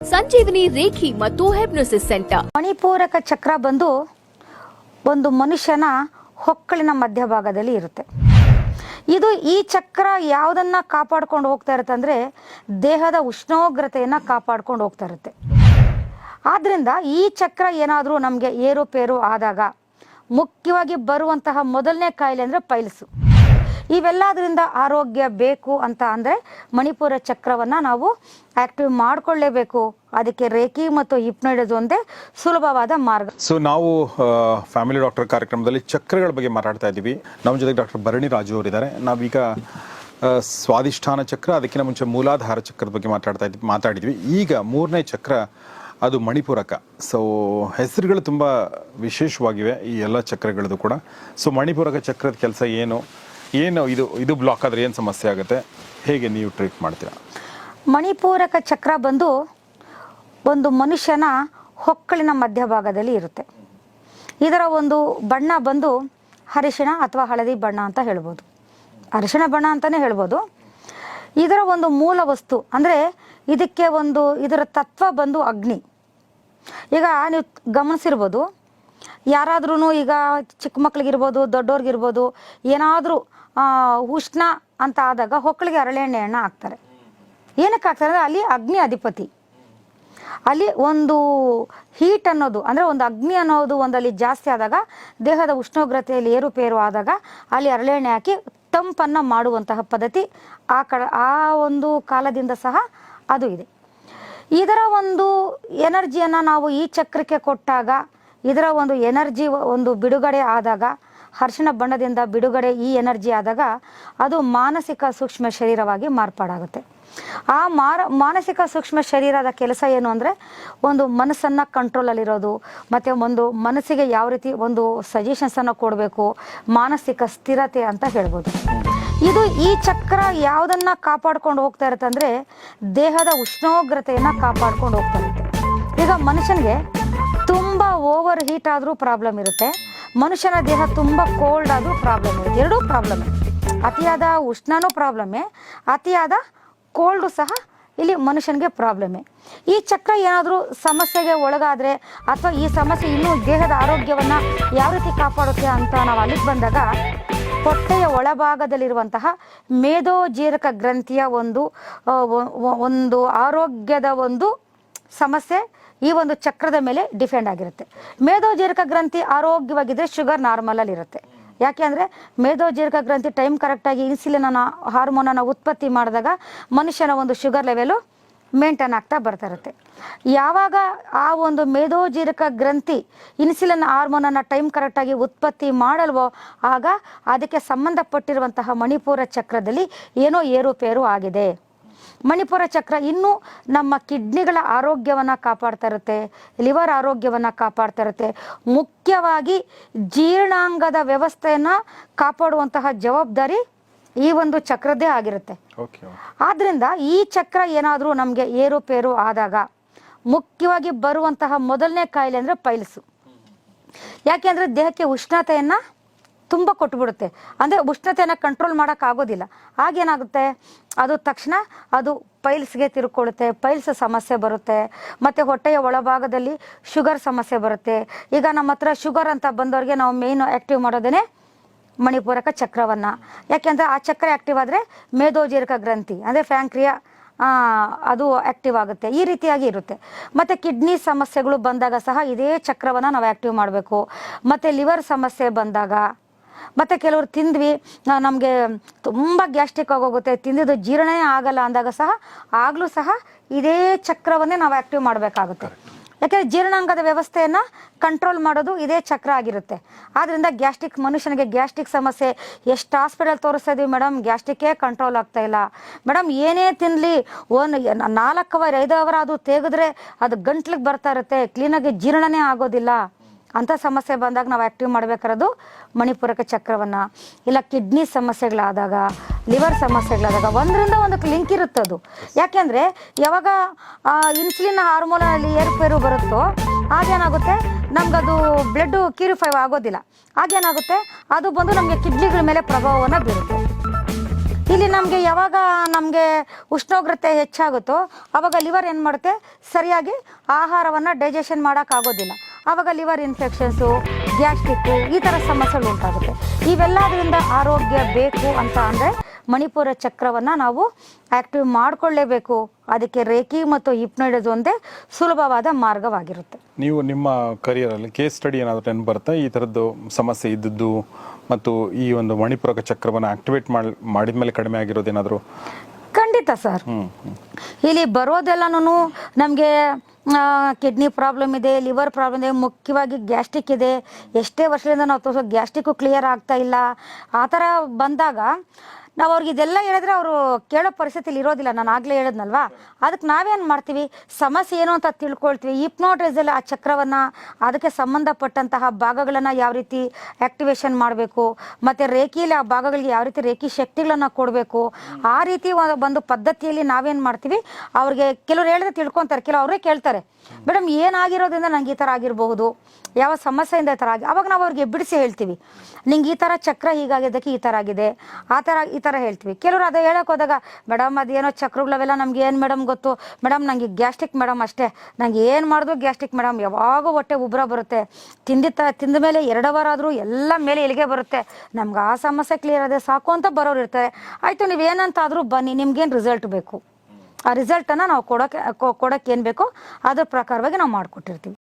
ಸಂಜೀವಿನಿ reiki ಮತ್ತು ಹೆಬ್ನೋಸಿಸ್ centre. ಮಣಿಪೂರಕ ಚಕ್ರ ಬಂದು ಒಂದು ಮನುಷ್ಯನ ಹೊಕ್ಕಳಿನ ಮಧ್ಯಭಾಗದಲ್ಲಿ ಇರುತ್ತೆ. ಇದು ಈ ಚಕ್ರ ಯಾವುದನ್ನ ಕಾಪಾಡ್ಕೊಂಡು ಹೋಗ್ತಾ ಇರುತ್ತೆ ಅಂದರೆ ದೇಹದ ಉಷ್ಣೋಗ್ರತೆಯನ್ನು ಕಾಪಾಡ್ಕೊಂಡು ಹೋಗ್ತಾ ಇರುತ್ತೆ. ಆದ್ದರಿಂದ ಈ ಚಕ್ರ ಏನಾದರೂ ನಮಗೆ ಏರುಪೇರು ಆದಾಗ ಮುಖ್ಯವಾಗಿ ಬರುವಂತಹ ಮೊದಲನೇ ಕಾಯಿಲೆ ಅಂದರೆ ಪೈಲ್ಸು. ಇವೆಲ್ಲದರಿಂದ ಆರೋಗ್ಯ ಬೇಕು ಅಂತ ಅಂದರೆ ಮಣಿಪುರ ಚಕ್ರವನ್ನು ನಾವು ಆ್ಯಕ್ಟಿವ್ ಮಾಡಿಕೊಳ್ಳೇಬೇಕು. ಅದಕ್ಕೆ ರೇಖಿ ಮತ್ತು ಹಿಪ್ನೈಡಸ್ ಒಂದೇ ಸುಲಭವಾದ ಮಾರ್ಗ. ಸೊ ನಾವು ಫ್ಯಾಮಿಲಿ ಡಾಕ್ಟರ್ ಕಾರ್ಯಕ್ರಮದಲ್ಲಿ ಚಕ್ರಗಳ ಬಗ್ಗೆ ಮಾತಾಡ್ತಾ ಇದ್ದೀವಿ. ನಮ್ಮ ಜೊತೆಗೆ ಡಾಕ್ಟರ್ ಭರಣಿ ರಾಜು ಅವರಿದ್ದಾರೆ. ನಾವೀಗ ಸ್ವಾದಿಷ್ಠಾನ ಚಕ್ರ, ಅದಕ್ಕಿಂತ ಮುಂಚೆ ಮೂಲಾಧಾರ ಚಕ್ರದ ಬಗ್ಗೆ ಮಾತಾಡ್ತಾ ಇದ್ವಿ ಮಾತಾಡಿದ್ವಿ. ಈಗ ಮೂರನೇ ಚಕ್ರ, ಅದು ಮಣಿಪುರಕ. ಸೊ ಹೆಸರುಗಳು ತುಂಬ ವಿಶೇಷವಾಗಿವೆ ಈ ಎಲ್ಲ ಚಕ್ರಗಳದ್ದು ಕೂಡ. ಸೊ ಮಣಿಪುರಕ ಚಕ್ರದ ಕೆಲಸ ಏನು? ಏನು ಇದು ಇದು ಬ್ಲಾಕ್ ಆದರೆ ಏನು ಸಮಸ್ಯೆ ಆಗುತ್ತೆ? ಹೇಗೆ ನೀವು ಟ್ರೀಟ್ ಮಾಡ್ತೀರಾ? ಮಣಿಪೂರಕ ಚಕ್ರ ಬಂದು ಒಂದು ಮನುಷ್ಯನ ಹೊಕ್ಕಳಿನ ಮಧ್ಯಭಾಗದಲ್ಲಿ ಇರುತ್ತೆ. ಇದರ ಒಂದು ಬಣ್ಣ ಬಂದು ಅರಿಶಿಣ ಅಥವಾ ಹಳದಿ ಬಣ್ಣ ಅಂತ ಹೇಳ್ಬೋದು. ಅರಿಶಿಣ ಬಣ್ಣ ಅಂತಲೇ ಹೇಳ್ಬೋದು. ಇದರ ಒಂದು ಮೂಲ ವಸ್ತು, ಅಂದರೆ ಇದಕ್ಕೆ ಒಂದು, ಇದರ ತತ್ವ ಬಂದು ಅಗ್ನಿ. ಈಗ ನೀವು ಗಮನಿಸಿರ್ಬೋದು ಯಾರಾದ್ರೂ ಈಗ ಚಿಕ್ಕ ಮಕ್ಳಿಗಿರ್ಬೋದು ದೊಡ್ಡವ್ರಿಗಿರ್ಬೋದು ಏನಾದರೂ ಉಷ್ಣ ಅಂತ ಆದಾಗ ಹೊಕ್ಕಳಿಗೆ ಹರಳೆಣ್ಣೆಯನ್ನು ಹಾಕ್ತಾರೆ. ಏನಕ್ಕೆ ಹಾಕ್ತಾರೆ ಅಂದರೆ ಅಲ್ಲಿ ಅಗ್ನಿ ಅಧಿಪತಿ. ಅಲ್ಲಿ ಒಂದು ಹೀಟ್ ಅನ್ನೋದು, ಅಂದರೆ ಒಂದು ಅಗ್ನಿ ಅನ್ನೋದು ಒಂದಲ್ಲಿ ಜಾಸ್ತಿ ಆದಾಗ, ದೇಹದ ಉಷ್ಣೋಗ್ರತೆಯಲ್ಲಿ ಏರುಪೇರು ಆದಾಗ ಅಲ್ಲಿ ಹರಳೆಣ್ಣೆ ಹಾಕಿ ತಂಪನ್ನು ಮಾಡುವಂತಹ ಪದ್ಧತಿ ಆ ಕಡ, ಆ ಒಂದು ಕಾಲದಿಂದ ಸಹ ಅದು ಇದೆ. ಇದರ ಒಂದು ಎನರ್ಜಿಯನ್ನು ನಾವು ಈ ಚಕ್ರಕ್ಕೆ ಕೊಟ್ಟಾಗ, ಇದರ ಒಂದು ಎನರ್ಜಿ ಒಂದು ಬಿಡುಗಡೆ ಆದಾಗ ಹರ್ಷಣ ಬಣ್ಣದಿಂದ ಬಿಡುಗಡೆ ಈ ಎನರ್ಜಿ ಆದಾಗ ಅದು ಮಾನಸಿಕ ಸೂಕ್ಷ್ಮ ಶರೀರವಾಗಿ ಮಾರ್ಪಾಡಾಗುತ್ತೆ. ಆ ಮಾರ, ಮಾನಸಿಕ ಸೂಕ್ಷ್ಮ ಶರೀರದ ಕೆಲಸ ಏನು ಅಂದರೆ ಒಂದು ಮನಸ್ಸನ್ನು ಕಂಟ್ರೋಲಲ್ಲಿರೋದು ಮತ್ತು ಒಂದು ಮನಸ್ಸಿಗೆ ಯಾವ ರೀತಿ ಒಂದು ಸಜೆಷನ್ಸನ್ನು ಕೊಡಬೇಕು, ಮಾನಸಿಕ ಸ್ಥಿರತೆ ಅಂತ ಹೇಳ್ಬೋದು. ಇದು ಈ ಚಕ್ರ ಯಾವುದನ್ನು ಕಾಪಾಡ್ಕೊಂಡು ಹೋಗ್ತಾ ಇರುತ್ತೆ ಅಂದರೆ ದೇಹದ ಉಷ್ಣೋಗ್ರತೆಯನ್ನು ಕಾಪಾಡ್ಕೊಂಡು ಹೋಗ್ತಾ ಇರುತ್ತೆ. ಈಗ ಮನುಷ್ಯನಿಗೆ ತುಂಬ ಓವರ್ ಹೀಟ್ ಆದರೂ ಪ್ರಾಬ್ಲಮ್ ಇರುತ್ತೆ. ಮನುಷ್ಯನ ದೇಹ ತುಂಬ ಕೋಲ್ಡ್ ಅದು ಪ್ರಾಬ್ಲಮ್ ಇರುತ್ತೆ ಎರಡೂ ಪ್ರಾಬ್ಲಮ್ ಅತಿಯಾದ ಉಷ್ಣನೂ ಪ್ರಾಬ್ಲಮ್ಮೇ ಅತಿಯಾದ ಕೋಲ್ಡು ಸಹ ಇಲ್ಲಿ ಮನುಷ್ಯನಿಗೆ ಪ್ರಾಬ್ಲಮ್ಮೇ ಈ ಚಕ್ರ ಏನಾದರೂ ಸಮಸ್ಯೆಗೆ ಒಳಗಾದರೆ ಅಥವಾ ಈ ಸಮಸ್ಯೆ ಇನ್ನೂ ದೇಹದ ಆರೋಗ್ಯವನ್ನು ಯಾವ ರೀತಿ ಕಾಪಾಡುತ್ತೆ ಅಂತ ನಾವು ಅಲ್ಲಿಗೆ ಬಂದಾಗ ಹೊಟ್ಟೆಯ ಒಳಭಾಗದಲ್ಲಿರುವಂತಹ ಮೇಧೋಜೀರಕ ಗ್ರಂಥಿಯ ಒಂದು ಒಂದು ಆರೋಗ್ಯದ ಒಂದು ಸಮಸ್ಯೆ ಈ ಒಂದು ಚಕ್ರದ ಮೇಲೆ ಡಿಫೆಂಡ್ ಆಗಿರುತ್ತೆ. ಮೇಧೋಜೀರಕ ಗ್ರಂಥಿ ಆರೋಗ್ಯವಾಗಿದ್ದರೆ ಶುಗರ್ ನಾರ್ಮಲಲ್ಲಿ ಇರುತ್ತೆ. ಯಾಕೆ ಅಂದರೆ ಮೇಧೋಜೀರಕ ಗ್ರಂಥಿ ಟೈಮ್ ಕರೆಕ್ಟಾಗಿ ಹಾರ್ಮೋನ್ ಹಾರ್ಮೋನನ್ನು ಉತ್ಪತ್ತಿ ಮಾಡಿದಾಗ ಮನುಷ್ಯನ ಒಂದು ಶುಗರ್ ಲೆವೆಲು ಮೇಂಟೈನ್ ಆಗ್ತಾ ಬರ್ತಾ ಇರುತ್ತೆ. ಯಾವಾಗ ಆ ಒಂದು ಮೇಧೋಜೀರಕ ಗ್ರಂಥಿ ಇನ್ಸುಲಿನ್ ಹಾರ್ಮೋನನ್ನು ಟೈಮ್ ಕರೆಕ್ಟಾಗಿ ಉತ್ಪತ್ತಿ ಮಾಡಲ್ವೋ ಆಗ ಅದಕ್ಕೆ ಸಂಬಂಧಪಟ್ಟಿರುವಂತಹ ಮಣಿಪುರ ಚಕ್ರದಲ್ಲಿ ಏನೋ ಏರುಪೇರು ಆಗಿದೆ. ಮಣಿಪುರ ಚಕ್ರ ಇನ್ನೂ ನಮ್ಮ ಕಿಡ್ನಿಗಳ ಆರೋಗ್ಯವನ್ನು ಕಾಪಾಡ್ತಾ ಇರುತ್ತೆ ಲಿವರ್ ಆರೋಗ್ಯವನ್ನು ಕಾಪಾಡ್ತಾ ಇರುತ್ತೆ. ಮುಖ್ಯವಾಗಿ ಜೀರ್ಣಾಂಗದ ವ್ಯವಸ್ಥೆಯನ್ನು ಕಾಪಾಡುವಂತಹ ಜವಾಬ್ದಾರಿ ಈ ಒಂದು ಚಕ್ರದ್ದೇ ಆಗಿರುತ್ತೆ. ಆದ್ರಿಂದ ಈ ಚಕ್ರ ಏನಾದರೂ ನಮಗೆ ಏರುಪೇರು ಆದಾಗ ಮುಖ್ಯವಾಗಿ ಬರುವಂತಹ ಮೊದಲನೇ ಕಾಯಿಲೆ ಅಂದರೆ ಪೈಲ್ಸು. ಯಾಕೆಂದರೆ ದೇಹಕ್ಕೆ ಉಷ್ಣತೆಯನ್ನು ತುಂಬ ಕೊಟ್ಬಿಡುತ್ತೆ. ಅಂದರೆ ಉಷ್ಣತೆಯನ್ನು ಕಂಟ್ರೋಲ್ ಮಾಡೋಕ್ಕಾಗೋದಿಲ್ಲ ಆಗೇನಾಗುತ್ತೆ ಅದು ತಕ್ಷಣ ಅದು ಪೈಲ್ಸ್ಗೆ ತಿರ್ಕೊಳ್ಳುತ್ತೆ, ಪೈಲ್ಸ್ ಸಮಸ್ಯೆ ಬರುತ್ತೆ, ಮತ್ತು ಹೊಟ್ಟೆಯ ಒಳಭಾಗದಲ್ಲಿ ಶುಗರ್ ಸಮಸ್ಯೆ ಬರುತ್ತೆ. ಈಗ ನಮ್ಮ ಹತ್ರ ಶುಗರ್ ಅಂತ ಬಂದವ್ರಿಗೆ ನಾವು ಮೇಯ್ನ್ ಆ್ಯಕ್ಟಿವ್ ಮಾಡೋದೇ ಮಣಿಪೂರಕ ಚಕ್ರವನ್ನು. ಯಾಕೆಂದರೆ ಆ ಚಕ್ರ ಆ್ಯಕ್ಟಿವ್ ಆದರೆ ಮೇಧೋಜೀರಕ ಗ್ರಂಥಿ, ಅಂದರೆ ಫ್ಯಾಂಕ್ರಿಯಾ ಅದು ಆ್ಯಕ್ಟಿವ್ ಆಗುತ್ತೆ. ಈ ರೀತಿಯಾಗಿ ಇರುತ್ತೆ. ಮತ್ತು ಕಿಡ್ನಿ ಸಮಸ್ಯೆಗಳು ಬಂದಾಗ ಸಹ ಇದೇ ಚಕ್ರವನ್ನು ನಾವು ಆ್ಯಕ್ಟಿವ್ ಮಾಡಬೇಕು. ಮತ್ತು ಲಿವರ್ ಸಮಸ್ಯೆ ಬಂದಾಗ ಮತ್ತು ಕೆಲವರು ತಿಂದ್ವಿ. ನಮಗೆ ತುಂಬ ಗ್ಯಾಸ್ಟ್ರಿಕ್ ಆಗೋಗುತ್ತೆ ತಿಂದಿದ್ದು ಜೀರ್ಣನೇ ಆಗಲ್ಲ ಅಂದಾಗ ಸಹ ಆಗಲೂ ಸಹ ಇದೇ ಚಕ್ರವನ್ನೇ ನಾವು ಆ್ಯಕ್ಟಿವ್ ಮಾಡಬೇಕಾಗುತ್ತೆ. ಯಾಕೆಂದರೆ ಜೀರ್ಣಾಂಗದ ವ್ಯವಸ್ಥೆಯನ್ನು ಕಂಟ್ರೋಲ್ ಮಾಡೋದು ಇದೇ ಚಕ್ರ ಆಗಿರುತ್ತೆ. ಆದ್ದರಿಂದ ಗ್ಯಾಸ್ಟ್ರಿಕ್ ಮನುಷ್ಯನಿಗೆ ಗ್ಯಾಸ್ಟ್ರಿಕ್ ಸಮಸ್ಯೆ ಎಷ್ಟು ಹಾಸ್ಪಿಟಲ್ ತೋರಿಸ್ತಾ ಇದೀವಿ ಮೇಡಮ್ ಗ್ಯಾಸ್ಟ್ರಿಕ್ಕೇ ಕಂಟ್ರೋಲ್ ಆಗ್ತಾ ಇಲ್ಲ. ಮೇಡಮ್ ಏನೇ ತಿನ್ನಲಿ ಒಂದು ನಾಲ್ಕು ಅವರ್ ಐದು ಅವರ್ ಅದು ತೆಗೆದ್ರೆ ಅದು ಗಂಟ್ಲಿಗೆ ಬರ್ತಾ ಇರುತ್ತೆ. ಕ್ಲೀನಾಗಿ ಜೀರ್ಣನೇ ಆಗೋದಿಲ್ಲ. ಅಂಥ ಸಮಸ್ಯೆ ಬಂದಾಗ ನಾವು ಆ್ಯಕ್ಟಿವ್ ಮಾಡಬೇಕಾರೋದು ಮಣಿಪೂರಕ ಚಕ್ರವನ್ನು. ಇಲ್ಲ, ಕಿಡ್ನಿ ಸಮಸ್ಯೆಗಳಾದಾಗ, ಲಿವರ್ ಸಮಸ್ಯೆಗಳಾದಾಗ ಒಂದರಿಂದ ಒಂದಕ್ಕೆ ಲಿಂಕ್ ಇರುತ್ತೆ ಅದು. ಯಾಕೆಂದರೆ ಯಾವಾಗ ಇನ್ಸುಲಿನ್ ಹಾರ್ಮೋನಲ್ಲಿ ಏರುಪೇರು ಬರುತ್ತೋ, ಆಗೇನಾಗುತ್ತೆ? ನಮಗದು ಬ್ಲಡ್ಡು ಕ್ಯೂರಿಫೈ ಆಗೋದಿಲ್ಲ. ಆಗೇನಾಗುತ್ತೆ? ಅದು ಬಂದು ನಮಗೆ ಕಿಡ್ನಿಗಳ ಮೇಲೆ ಪ್ರಭಾವವನ್ನು ಬೀರುತ್ತೆ. ಇಲ್ಲಿ ನಮಗೆ ಯಾವಾಗ ನಮಗೆ ಉಷ್ಣೋಗ್ರತೆ ಹೆಚ್ಚಾಗುತ್ತೋ ಆವಾಗ ಲಿವರ್ ಏನು ಮಾಡುತ್ತೆ? ಸರಿಯಾಗಿ ಆಹಾರವನ್ನು ಡೈಜೆಷನ್ ಮಾಡೋಕ್ಕಾಗೋದಿಲ್ಲ ಆವಾಗ ಲಿವರ್ ಇನ್ಫೆಕ್ಷನ್ಸು ಗ್ಯಾಸ್ಟ್ರಿಕ್ಕು ಈ ಥರ ಸಮಸ್ಯೆಗಳು ಉಂಟಾಗುತ್ತೆ. ಇವೆಲ್ಲದರಿಂದ ಆರೋಗ್ಯ ಬೇಕು ಅಂತ ಅಂದರೆ ಮಣಿಪುರ ಚಕ್ರವನ್ನು ನಾವು ಆ್ಯಕ್ಟಿವ್ ಮಾಡಿಕೊಳ್ಳೇಬೇಕು. ಅದಕ್ಕೆ ರೇಖಿ ಮತ್ತು ಹಿಪ್ನೋಯಿಡಸ್ ಒಂದೇ ಸುಲಭವಾದ ಮಾರ್ಗವಾಗಿರುತ್ತೆ. ನೀವು ನಿಮ್ಮ ಕರಿಯರಲ್ಲಿ ಕೇಸ್ ಸ್ಟಡಿ ಏನಾದರೂ ನೆನಪು ಬರುತ್ತಾ? ಈ ಥರದ್ದು ಸಮಸ್ಯೆ ಇದ್ದದ್ದು ಮತ್ತು ಈ ಒಂದು ಮಣಿಪುರಕ ಚಕ್ರವನ್ನು ಆಕ್ಟಿವೇಟ್ ಮಾಡಿ ಮಾಡಿದ ಮೇಲೆ ಕಡಿಮೆ ಆಗಿರೋದೇನಾದರೂ ಖಂಡಿತ ಸರ್. ಇಲ್ಲಿ ಬರೋದೆಲ್ಲನೂ ನಮಗೆ ಕಿಡ್ನಿ ಪ್ರಾಬ್ಲಮ್ ಇದೆ ಲಿವರ್ ಪ್ರಾಬ್ಲಮ್ ಇದೆ, ಮುಖ್ಯವಾಗಿ ಗ್ಯಾಸ್ಟ್ರಿಕ್ ಇದೆ. ಎಷ್ಟೇ ವರ್ಷದಿಂದ ನಾವು ತೋರಿಸೋ ಗ್ಯಾಸ್ಟ್ರಿಕ್ಕು ಕ್ಲಿಯರ್ ಆಗ್ತಾ ಇಲ್ಲ. ಆ ಥರ ಬಂದಾಗ ನಾವು ಅವ್ರಿಗೆ ಇದೆಲ್ಲ ಹೇಳಿದ್ರೆ ಅವರು ಕೇಳೋ ಪರಿಸ್ಥಿತಿಲಿ ಇರೋದಿಲ್ಲ, ನಾನು ಆಗಲೇ ಹೇಳಿದ್ನಲ್ವಾ? ಅದಕ್ಕೆ ನಾವೇನು ಮಾಡ್ತೀವಿ? ಸಮಸ್ಯೆ ಏನು ಅಂತ ತಿಳ್ಕೊಳ್ತೀವಿ. ಹಿಪ್ನೋಟೈಸಲ್ಲಿ ಆ ಚಕ್ರವನ್ನು, ಅದಕ್ಕೆ ಸಂಬಂಧಪಟ್ಟಂತಹ ಭಾಗಗಳನ್ನು ಯಾವ ರೀತಿ ಆ್ಯಕ್ಟಿವೇಶನ್ ಮಾಡಬೇಕು, ಮತ್ತು ರೇಖಿಯಲ್ಲಿ ಆ ಭಾಗಗಳಿಗೆ ಯಾವ ರೀತಿ ರೇಖಿ ಶಕ್ತಿಗಳನ್ನು ಕೊಡಬೇಕು, ಆ ರೀತಿ ಒಂದು- ಪದ್ಧತಿಯಲ್ಲಿ ನಾವೇನು ಮಾಡ್ತೀವಿ? ಅವ್ರಿಗೆ ಕೆಲವ್ರು ಹೇಳಿದ್ರೆ ತಿಳ್ಕೊತಾರೆ, ಕೆಲವು ಅವರೇ ಕೇಳ್ತಾರೆ. ಮೇಡಮ್, ಏನಾಗಿರೋದ್ರಿಂದ ನಂಗೆ ಈ ಥರ ಆಗಿರಬಹುದು? ಯಾವ ಸಮಸ್ಯೆಯಿಂದ ಈ ಥರ ಆಗಿ, ಅವಾಗ ನಾವು ಅವ್ರಿಗೆ ಬಿಡಿಸಿ ಹೇಳ್ತೀವಿ. ನಿಂಗೆ ಈ ಥರ ಚಕ್ರ ಹೀಗಾಗಿದ್ದಕ್ಕೆ ಈ ಥರ ಆಗಿದೆ. ಆ ಥರ ಈ ಥರ ಹೇಳ್ತೀವಿ. ಕೆಲವರು ಅದೇ ಹೇಳಕ್ಕೆ ಹೋದಾಗ ಮೇಡಮ್ ಅದೇನೋ ಚಕ್ರಗಳವೆಲ್ಲ ನಮ್ಗೆ ಏನು ಮೇಡಮ್ ಗೊತ್ತು? ಮೇಡಮ್ ನನಗೆ ಗ್ಯಾಸ್ಟ್ರಿಕ್ ಮೇಡಮ್ ಅಷ್ಟೇ. ನಂಗೆ ಏನು ಮಾಡಿದ್ರು ಗ್ಯಾಸ್ಟ್ರಿಕ್ ಮೇಡಮ್ ಯಾವಾಗೂ ಹೊಟ್ಟೆ ಉಬ್ರ ಬರುತ್ತೆ. ತಿಂದ ಮೇಲೆ ಎರಡು ವಾರ ಆದರೂ ಎಲ್ಲ ಮೇಲೆ ಎಲ್ಲಿಗೆ ಬರುತ್ತೆ. ನಮ್ಗೆ ಆ ಸಮಸ್ಯೆ ಕ್ಲಿಯರ್ ಅದೇ ಸಾಕು ಅಂತ ಬರೋರು ಇರ್ತಾರೆ. ಆಯಿತು, ನೀವು ಏನಂತಾದರೂ ಬನ್ನಿ. ನಿಮ್ಗೇನು ರಿಸಲ್ಟ್ ಬೇಕು? ಆ ರಿಸಲ್ಟನ್ನು ನಾವು ಕೊಡೋಕೆ ಕೊಡೋಕ್ಕೆ ಏನು ಬೇಕೋ? ಅದ್ರ ಪ್ರಕಾರವಾಗಿ ನಾವು ಮಾಡಿಕೊಟ್ಟಿರ್ತೀವಿ.